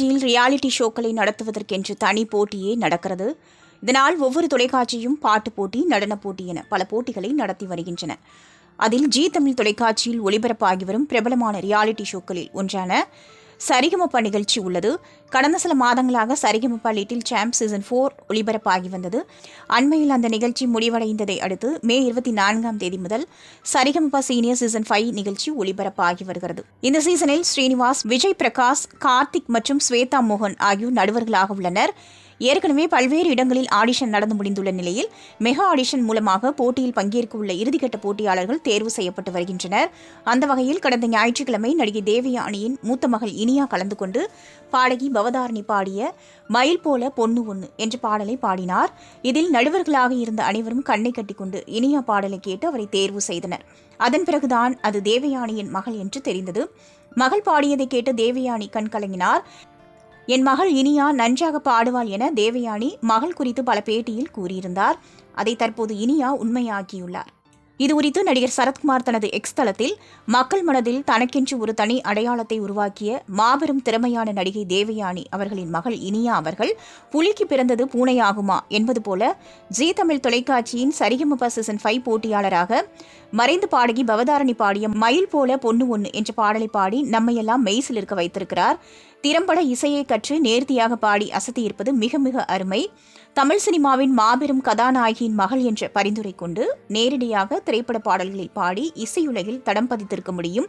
தொலைக்காட்சியில் ரியாலிட்டி ஷோக்களை நடத்துவதற்கென்று தனி போட்டியே நடக்கிறது. இதனால் ஒவ்வொரு தொலைக்காட்சியும் பாட்டு போட்டி நடனப் போட்டி என பல போட்டிகளை நடத்தி வருகின்றன. அதில் ஜி தமிழ் தொலைக்காட்சியில் ஒளிபரப்பாகி வரும் பிரபலமான ரியாலிட்டி ஷோக்களில் ஒன்றான சரிகமப்பா நிகழ்ச்சி உள்ளது. கடந்த சில மாதங்களாக Saregamapa little champs season four ஒளிபரப்பாகி வந்தது. அண்மையில் அந்த நிகழ்ச்சி முடிவடைந்ததை அடுத்து மே இருபத்தி நான்காம் தேதி முதல் சரிகமப்பா சீனியர் சீசன் ஃபைவ் நிகழ்ச்சி ஒளிபரப்பாகி வருகிறது. இந்த சீசனில் ஸ்ரீனிவாஸ் விஜய் பிரகாஷ் கார்த்திக் மற்றும் ஸ்வேதா மோகன் ஆகியோர் நடுவர்களாக உள்ளனர். ஏற்கனவே பல்வேறு இடங்களில் ஆடிஷன் நடந்து முடிந்துள்ள நிலையில் மெகா ஆடிஷன் மூலமாக போட்டியில் பங்கேற்க உள்ள இறுதிக்கட்ட போட்டியாளர்கள் தேர்வு செய்யப்பட்டு வருகின்றனர். அந்த வகையில் கடந்த ஞாயிற்றுக்கிழமை நடிகை தேவயானியின் மூத்த மகள் இனியா கலந்து கொண்டு பாடகி பவதாரணி பாடிய மயில் போல பொண்ணு ஒன்று என்ற பாடலை பாடினார். இதில் நடுவர்களாக இருந்த அனைவரும் கண்ணை கட்டிக்கொண்டு இனியா பாடலை கேட்டு அவரை தேர்வு செய்தனர். அதன் பிறகுதான் அது தேவயானியின் மகள் என்று தெரிந்தது. மகள் பாடியதை கேட்டு தேவயானி கண் கலங்கினார். என் மகள் இனியா நன்றாக பாடுவாள் என தேவயானி மகள் குறித்து பல பேட்டியில் கூறியிருந்தார். அதை தற்போது இனியா உண்மையாக்கியுள்ளார். இது குறித்து நடிகர் சரத்குமார் தனது எக்ஸ் தளத்தில் மக்கள் மனதில் தனக்கென்று ஒரு தனி அடையாளத்தை உருவாக்கிய மாபெரும் திறமையான நடிகை தேவயானி அவர்களின் மகள் இனியா அவர்கள் புலிக்கு பிறந்தது பூனையாகுமா என்பது போல ஜி தமிழ் தொலைக்காட்சியின் சரிகமப சீசன் ஃபைவ் போட்டியாளராக மறைந்து பாடகி பவதாரணி பாடிய மயில் போல பொண்ணு ஒன்று என்ற பாடலை பாடி நம்மையெல்லாம் மெய்சில் இருக்க வைத்திருக்கிறார். திறம்பட இசையை கற்று நேர்த்தியாக பாடி அசத்தியிருப்பது மிக மிக அருமை. தமிழ் சினிமாவின் மாபெரும் கதாநாயகியின் மகள் என்ற பரிந்துரை கொண்டு நேரடியாக திரைப்பட பாடல்களை பாடி இசையுலகில் தடம் பதித்திருக்க முடியும்.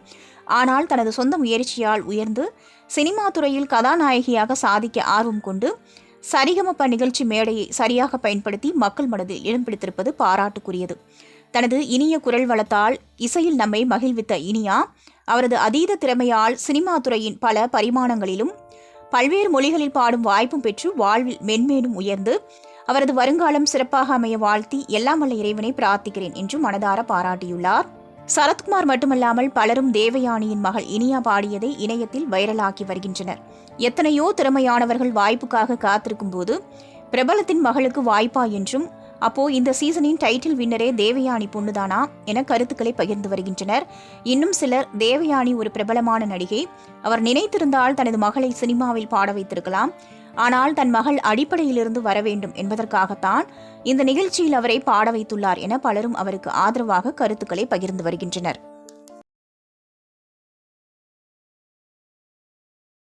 ஆனால் தனது சொந்த முயற்சியால் உயர்ந்து சினிமா துறையில் கதாநாயகியாக சாதிக்க ஆர்வம் கொண்டு சரிகமப்ப நிகழ்ச்சி மேடையை சரியாக பயன்படுத்தி மக்கள் மனதில் இடம் பிடித்திருப்பது பாராட்டுக்குரியது. தனது இனிய குரல் வளத்தால் இசையில் நம்மை மகிழ்வித்த இனியா அவரது அதீத திறமையால் சினிமா துறையின் பல பரிமாணங்களிலும் பல்வேறு மொழிகளில் பாடும் வாய்ப்பும் பெற்று வாழ்வில் மென்மேலும் உயர்ந்து அவரது வருங்காலம் சிறப்பாக அமைய வாழ்த்தி எல்லாம் வல்ல இறைவனை பிரார்த்திக்கிறேன் என்று மனதார பாராட்டியுள்ளார். சரத்குமார் மட்டுமல்லாமல் பலரும் தேவயானியின் மகள் இனியா பாடியதை இணையத்தில் வைரலாக்கி வருகின்றனர். எத்தனையோ திறமையானவர்கள் வாய்ப்புக்காக காத்திருக்கும் போது பிரபலத்தின் மகளுக்கு வாய்ப்பா என்றும் அப்போ இந்த சீசனின் டைட்டில் வின்னரே தேவயானி பொண்ணுதானா என கருத்துக்களை பகிர்ந்து வருகின்றனர். இன்னும் சிலர் தேவயானி ஒரு பிரபலமான நடிகை. அவர் நினைத்திருந்தால் தனது மகளை சினிமாவில் பாட வைத்திருக்கலாம். ஆனால் தன் மகள் அடிப்படையிலிருந்து வர வேண்டும் என்பதற்காகத்தான் இந்த நிகழ்ச்சியில் அவரை பாட வைத்துள்ளார் என பலரும் அவருக்கு ஆதரவாக கருத்துக்களை பகிர்ந்து வருகின்றனர்.